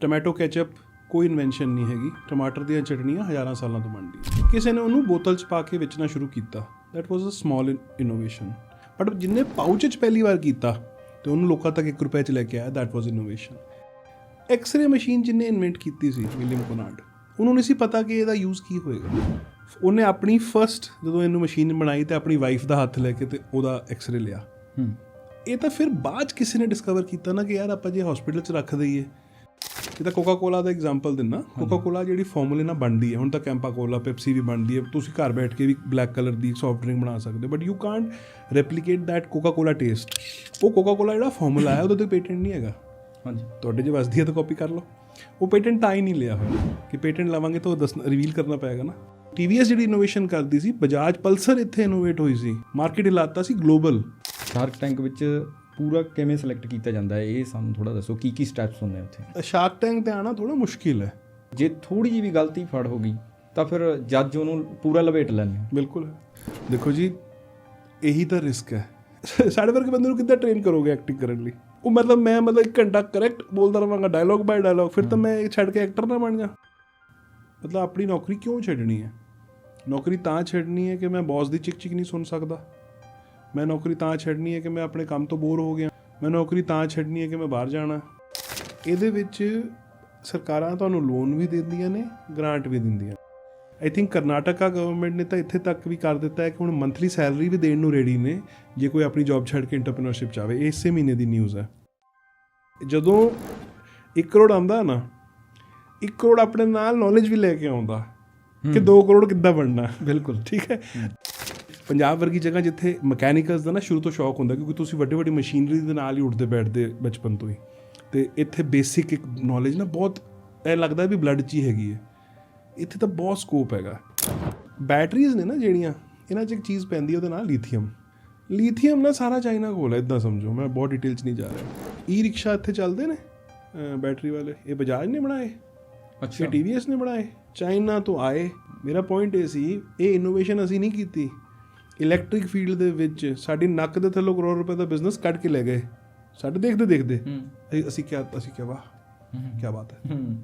Tomato ketchup ਕੋਈ invention ਨਹੀਂ ਹੈਗੀ। ਟਮਾਟਰ ਦੀਆਂ ਚਟਣੀਆਂ ਹਜ਼ਾਰਾਂ ਸਾਲਾਂ ਤੋਂ ਬਣਦੀ ਕਿਸੇ ਨੇ ਉਹਨੂੰ ਬੋਤਲ 'ਚ ਪਾ ਕੇ ਵੇਚਣਾ ਸ਼ੁਰੂ ਕੀਤਾ। That was a small innovation but ਜਿੰਨੇ ਪਾਊਚ 'ਚ ਪਹਿਲੀ ਵਾਰ ਕੀਤਾ ਤੇ ਉਹਨੂੰ ਲੋਕਾਂ ਤੱਕ 1 ਰੁਪਏ 'ਚ ਲੈ ਕੇ ਆਇਆ that was innovation X-ray machine ਜਿਹਨੇ ਇਨਵੈਂਟ ਕੀਤੀ ਸੀ ਵਿਲੀਅਮ ਕੋਨਾਰਡ ਉਹਨੂੰ ਨਹੀਂ ਸੀ ਪਤਾ ਕਿ ਇਹਦਾ ਯੂਜ਼ ਕੀ ਹੋਏਗਾ। ਉਹਨੇ ਆਪਣੀ ਫਰਸਟ ਜਦੋਂ ਇਹਨੂੰ ਮਸ਼ੀਨ ਬਣਾਈ ਤੇ ਆਪਣੀ ਵਾਈਫ ਦਾ ਹੱਥ ਲੈ ਕੇ ਤੇ ਉਹਦਾ ਐਕਸ-ਰੇ ਲਿਆ। ਹੂੰ। ਇਹ ਤਾਂ ਫਿਰ ਬਾਅਦ ਕਿਸੇ ਨੇ ਡਿਸਕਵਰ ਕੀਤਾ ਨਾ ਕਿ ਯਾਰ ਆਪਾਂ ਜੇ ਹਸਪੀਟਲ 'ਚ ਰੱਖ ਦਈਏ ਇਹ ਤਾਂ ਕੋਕਾ ਕੋਲਾ ਦਾ ਐਗਜ਼ਾਮਪਲ ਦਿੰਨਾ। ਕੋਕਾ ਕੋਲਾ ਜਿਹੜੀ ਫਾਰਮੂਲੇ ਨਾਲ ਬਣਦੀ ਹੈ ਹੁਣ ਤਾਂ ਕੈਂਪਾ ਕੋਲਾ ਪੈਪਸੀ ਵੀ ਬਣਦੀ ਹੈ ਤੁਸੀਂ ਘਰ ਬੈਠ ਕੇ ਵੀ ਬਲੈਕ ਕਲਰ ਦੀ ਸੌਫਟ ਡਰਿੰਕ ਬਣਾ ਸਕਦੇ ਹੋ but you can't replicate that Coca Cola taste ਉਹ ਕੋਕਾ ਕੋਲਾ ਜਿਹੜਾ ਫਾਰਮੂਲਾ ਹੈ ਉਹਦੇ ਤੇ ਪੇਟੈਂਟ ਨਹੀਂ ਹੈਗਾ। ਹਾਂਜੀ। ਤੁਹਾਡੇ ਜੇ ਵਸਦੀ ਹੈ ਤਾਂ ਕਾਪੀ ਕਰ ਲਓ। ਉਹ ਪੇਟੈਂਟ ਤਾਂ ਹੀ ਨਹੀਂ ਲਿਆ ਹੋਇਆ। ਕਿ ਪੇਟੈਂਟ ਲਵਾਂਗੇ ਤਾਂ ਉਹ ਦੱਸ ਰਿਵੀਲ ਕਰਨਾ ਪਏਗਾ ਨਾ। TVS ਜਿਹੜੀ ਇਨੋਵੇਸ਼ਨ ਕਰਦੀ ਸੀ ਬਜਾਜ ਪਲਸਰ ਇੱਥੇ ਇਨੋਵੇਟ ਹੋਈ ਸੀ। ਮਾਰਕੀਟ ਇਲਾਤਾ ਸੀ ਗਲੋਬਲ ਸ਼ਾਰਕ ਟੈਂਕ ਵਿੱਚ ਪੂਰਾ ਕਿਵੇਂ ਸਿਲੈਕਟ ਕੀਤਾ ਜਾਂਦਾ ਹੈ ਇਹ ਸਾਨੂੰ ਥੋੜਾ ਦੱਸੋ ਕੀ ਕੀ ਸਟੈਪਸ ਹੁੰਦੇ ਉੱਥੇ? ਸ਼ਾਰਕ ਟੈਂਕ ਤੇ ਆਣਾ ਥੋੜਾ ਮੁਸ਼ਕਿਲ ਹੈ। ਜੇ ਥੋੜੀ ਜਿਹੀ ਵੀ ਗਲਤੀ ਫੜ ਹੋ ਗਈ ਤਾਂ ਫਿਰ ਜੱਜ ਉਹਨੂੰ ਪੂਰਾ ਲਪੇਟ ਲੈਂਦੇ ਬਿਲਕੁਲ। ਦੇਖੋ ਜੀ ਇਹੀ ਤਾਂ ਰਿਸਕ ਹੈ। ਸਾਡੇ ਵਰਗੇ ਬੰਦੇ ਨੂੰ ਕਿੱਦਾਂ ਟ੍ਰੇਨ ਕਰੋਗੇ ਐਕਟਿੰਗ ਕਰਨ ਲਈ? ਉਹ ਮਤਲਬ ਮੈਂ ਮਤਲਬ ਇੱਕ ਘੰਟਾ ਕਰੈਕਟ ਬੋਲਦਾ ਰਵਾਂਗਾ ਡਾਇਲੌਗ ਬਾਈ ਡਾਇਲੌਗ ਫਿਰ ਤਾਂ ਮੈਂ ਇਹ ਛੱਡ ਕੇ ਐਕਟਰ ਨਾ ਬਣ ਜਾ। ਮਤਲਬ ਆਪਣੀ ਨੌਕਰੀ ਕਿਉਂ ਛੱਡਣੀ ਹੈ? ਨੌਕਰੀ ਤਾਂ ਛੱਡਣੀ ਹੈ ਕਿ ਮੈਂ ਬੌਸ ਦੀ ਚਿਕ ਚਿਕ ਨਹੀਂ ਸੁਣ ਸਕਦਾ। ਮੈਂ ਨੌਕਰੀ ਤਾਂ ਛੱਡਣੀ ਹੈ ਕਿ ਮੈਂ ਆਪਣੇ ਕੰਮ ਤੋਂ ਬੋਰ ਹੋ ਗਿਆ। ਮੈਂ ਨੌਕਰੀ ਤਾਂ ਛੱਡਣੀ ਹੈ ਕਿ ਮੈਂ ਬਾਹਰ ਜਾਣਾ। ਇਹਦੇ ਵਿੱਚ ਸਰਕਾਰਾਂ ਤੁਹਾਨੂੰ ਲੋਨ ਵੀ ਦਿੰਦੀਆਂ ਨੇ ਗ੍ਰਾਂਟ ਵੀ ਦਿੰਦੀਆਂ ਆਈ ਥਿੰਕ ਕਰਨਾਟਕਾ ਗਵਰਨਮੈਂਟ ਨੇ ਤਾਂ ਇੱਥੇ ਤੱਕ ਵੀ ਕਰ ਦਿੱਤਾ ਹੈ ਕਿ ਹੁਣ ਮੰਥਲੀ ਸੈਲਰੀ ਵੀ ਦੇਣ ਨੂੰ ਰੈਡੀ ਨੇ ਜੇ ਕੋਈ ਆਪਣੀ ਜੌਬ ਛੱਡ ਕੇ ਇੰਟਰਪ੍ਰੀਨਰਸ਼ਿਪ ਚਾਵੇ ਇਹ ਇਸੇ ਮਹੀਨੇ ਦੀ ਨਿਊਜ਼ ਹੈ। ਜਦੋਂ 1 ਕਰੋੜ ਆਉਂਦਾ ਨਾ 1 ਕਰੋੜ ਆਪਣੇ ਨਾਲ ਨੌਲੇਜ ਵੀ ਲੈ ਕੇ ਆਉਂਦਾ ਕਿ 2 ਕਰੋੜ ਕਿੱਦਾਂ ਬਣਨਾ। ਬਿਲਕੁਲ। ਠੀਕ ਹੈ। ਪੰਜਾਬ ਵਰਗੀ ਜਗ੍ਹਾ ਜਿੱਥੇ ਮਕੈਨੀਕਲਸ ਦਾ ਨਾ ਸ਼ੁਰੂ ਤੋਂ ਸ਼ੌਕ ਹੁੰਦਾ ਕਿਉਂਕਿ ਤੁਸੀਂ ਵੱਡੇ ਵੱਡੀ ਮਸ਼ੀਨਰੀ ਦੇ ਨਾਲ ਹੀ ਉੱਠਦੇ ਬੈਠਦੇ ਬਚਪਨ ਤੋਂ ਹੀ। ਤੇ ਇੱਥੇ ਬੇਸਿਕ ਇੱਕ ਨੌਲੇਜ ਨਾ ਬਹੁਤ ਇਹ ਲੱਗਦਾ ਵੀ ਬਲੱਡ 'ਚ ਹੀ ਹੈਗੀ ਹੈ। ਇੱਥੇ ਤਾਂ ਬਹੁਤ ਸਕੋਪ ਹੈਗਾ। ਬੈਟਰੀਜ਼ ਨੇ ਨਾ ਜਿਹੜੀਆਂ ਇਹਨਾਂ 'ਚ ਇੱਕ ਚੀਜ਼ ਪੈਂਦੀ ਹੈ ਉਹਦੇ ਨਾਲ ਲੀਥੀਅਮ ਲੀਥੀਅਮ ਨਾ ਸਾਰਾ ਚਾਈਨਾ ਕੋਲ ਹੈ ਇਦਾਂ ਸਮਝੋ ਮੈਂ ਬਹੁਤ ਡਿਟੇਲ 'ਚ ਨਹੀਂ ਜਾ ਰਿਹਾ। ਈ ਰਿਕਸ਼ਾ ਇੱਥੇ ਚੱਲਦੇ ਨੇ ਬੈਟਰੀ ਵਾਲੇ। ਇਹ ਬਜਾਜ ਨੇ ਬਣਾਏ। ਅੱਛਾ। TVS ਨੇ ਬਣਾਏ। ਚਾਈਨਾ ਤੋਂ ਆਏ। ਮੇਰਾ ਪੁਆਇੰਟ ਇਹ ਸੀ ਇਹ ਇਨੋਵੇਸ਼ਨ ਅਸੀਂ ਨਹੀਂ ਕੀਤੀ। ਇਲੈਕਟ੍ਰਿਕ ਫੀਲਡ ਦੇ ਵਿੱਚ ਸਾਡੀ ਨੱਕ ਦੇ ਥੱਲੋਂ ਕਰੋੜ ਰੁਪਏ ਦਾ ਬਿਜ਼ਨਸ ਕੱਢ ਕੇ ਲੈ ਗਏ। ਸਾਡੇ ਦੇਖਦੇ ਦੇਖਦੇ ਅਸੀਂ- ਕਿਹਾ ਅਸੀਂ ਕਿਹਾ ਵਾਹ ਕੀ ਬਾਤ ਹੂੰ।